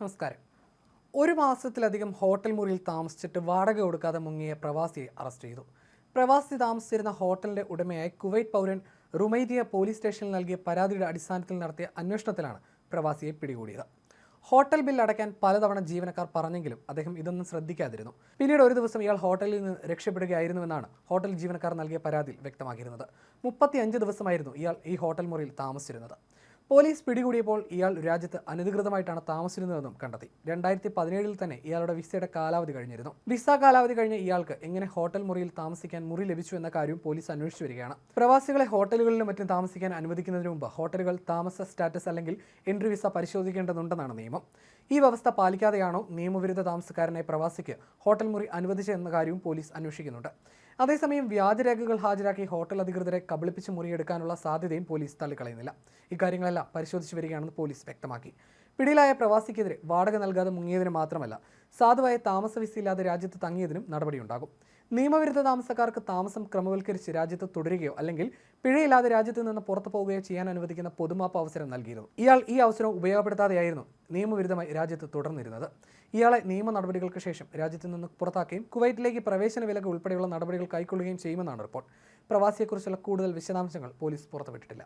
നമസ്കാരം. ഒരു മാസത്തിലധികം ഹോട്ടൽ മുറിയിൽ താമസിച്ചിട്ട് വാടക കൊടുക്കാതെ മുങ്ങിയ പ്രവാസിയെ അറസ്റ്റ് ചെയ്തു. പ്രവാസി താമസിച്ചിരുന്ന ഹോട്ടലിന്റെ ഉടമയായ കുവൈറ്റ് പൗരൻ റുമൈദിയ പോലീസ് സ്റ്റേഷനിൽ നൽകിയ പരാതിയുടെ അടിസ്ഥാനത്തിൽ നടത്തിയ അന്വേഷണത്തിലാണ് പ്രവാസിയെ പിടികൂടിയത്. ഹോട്ടൽ ബിൽ അടയ്ക്കാൻ പലതവണ ജീവനക്കാർ പറഞ്ഞെങ്കിലും അദ്ദേഹം ഇതൊന്നും ശ്രദ്ധിക്കാതിരുന്നു. പിന്നീട് ഒരു ദിവസം ഇയാൾ ഹോട്ടലിൽ നിന്ന് രക്ഷപ്പെടുകയായിരുന്നുവെന്നാണ് ഹോട്ടൽ ജീവനക്കാർ നൽകിയ പരാതിയിൽ വ്യക്തമാക്കിയിരുന്നത്. മുപ്പത്തിയഞ്ച് ദിവസമായിരുന്നു ഇയാൾ ഈ ഹോട്ടൽ മുറിയിൽ താമസിച്ചിരുന്നത്. പോലീസ് പിടികൂടിയപ്പോൾ ഇയാൾ രാജ്യത്ത് അനധികൃതമായിട്ടാണ് താമസിക്കുന്നതെന്നും കണ്ടെത്തി. രണ്ടായിരത്തി പതിനേഴിൽ തന്നെ ഇയാളുടെ വിസയുടെ കാലാവധി കഴിഞ്ഞിരുന്നു. വിസ കാലാവധി കഴിഞ്ഞ് ഇയാൾക്ക് എങ്ങനെ ഹോട്ടൽ മുറിയിൽ താമസിക്കാൻ മുറി ലഭിച്ചു എന്ന കാര്യവും പോലീസ് അന്വേഷിച്ചു വരികയാണ്. പ്രവാസികളെ ഹോട്ടലുകളിലും മറ്റും താമസിക്കാൻ അനുവദിക്കുന്നതിന് മുമ്പ് ഹോട്ടലുകൾ താമസ സ്റ്റാറ്റസ് അല്ലെങ്കിൽ എൻട്രി വിസ പരിശോധിക്കേണ്ടതുണ്ടെന്നാണ് നിയമം. ഈ വ്യവസ്ഥ പാലിക്കാതെയാണോ നിയമവിരുദ്ധ താമസക്കാരനെ പ്രവാസിക്ക് ഹോട്ടൽ മുറി അനുവദിച്ചതെന്ന കാര്യവും പോലീസ് അന്വേഷിക്കുന്നുണ്ട്. അതേസമയം വ്യാജരേഖകൾ ഹാജരാക്കി ഹോട്ടൽ അധികൃതരെ കബളിപ്പിച്ച് മുറിയെടുക്കാനുള്ള സാധ്യതയും പോലീസ് തള്ളിക്കളയുന്നില്ല. ഇക്കാര്യങ്ങളെല്ലാം പരിശോധിച്ചു വരികയാണെന്ന് പോലീസ് വ്യക്തമാക്കി. പിടിയിലായ പ്രവാസിക്കെതിരെ വാടക നൽകാതെ മുങ്ങിയതിന് മാത്രമല്ല സാധുവായ താമസ വിസയില്ലാതെ രാജ്യത്ത് തങ്ങിയതിനും നടപടിയുണ്ടാകും. നിയമവിരുദ്ധ താമസക്കാർക്ക് താമസം ക്രമവൽക്കരിച്ച് രാജ്യത്ത് തുടരുകയോ അല്ലെങ്കിൽ പിഴയില്ലാതെ രാജ്യത്ത് നിന്ന് പുറത്തു പോവുകയോ ചെയ്യാൻ അനുവദിക്കുന്ന പൊതുമാപ്പ് അവസരം നൽകിയിരുന്നു. ഇയാൾ ഈ അവസരം ഉപയോഗപ്പെടുത്താതെയായിരുന്നു നിയമവിരുദ്ധമായി രാജ്യത്ത് തുടർന്നിരുന്നത്. ഇയാളെ നിയമ നടപടികൾക്ക് ശേഷം രാജ്യത്ത് നിന്ന് പുറത്താക്കുകയും കുവൈറ്റിലേക്ക് പ്രവേശന വിലക്ക് ഉൾപ്പെടെയുള്ള നടപടികൾ കൈക്കൊള്ളുകയും ചെയ്യുമെന്നാണ് റിപ്പോർട്ട്. പ്രവാസിയെക്കുറിച്ചുള്ള കൂടുതൽ വിശദാംശങ്ങൾ പോലീസ് പുറത്തുവിട്ടിട്ടില്ല.